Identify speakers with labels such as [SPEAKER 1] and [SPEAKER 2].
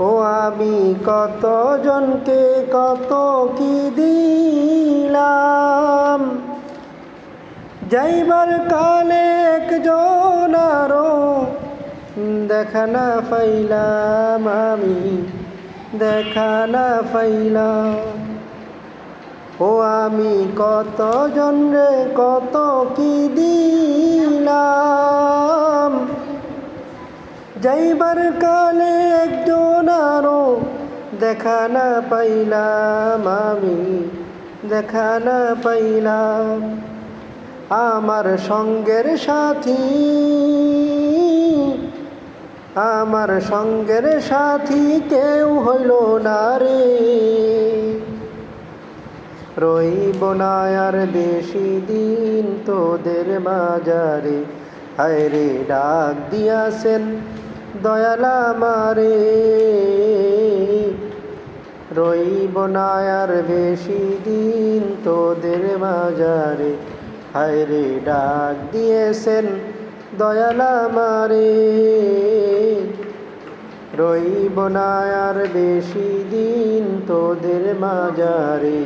[SPEAKER 1] ও আমি কত জনকে কত কি দিলাম? যাইবার কালে একজন আরও দেখা না আমি, দেখা না ও আমি কত রে কত কি দিলাম? যাইবার কালে একজন আরও দেখা না পাইলাম আমি, দেখা না পাইলাম আমার সঙ্গের সাথী, আমার সঙ্গের সাথী কেউ হইল না রে। রইব না আর বেশি দিন তোদের মাজারে হায় রে ডাক দিয়াছেন দয়ালা মারে রইব না আর বেশি দিন তোদের মাজারে হায় রে, ডাক দিয়েছেন দয়ালা মারে রইব না আর বেশি দিন তোদের মাজারে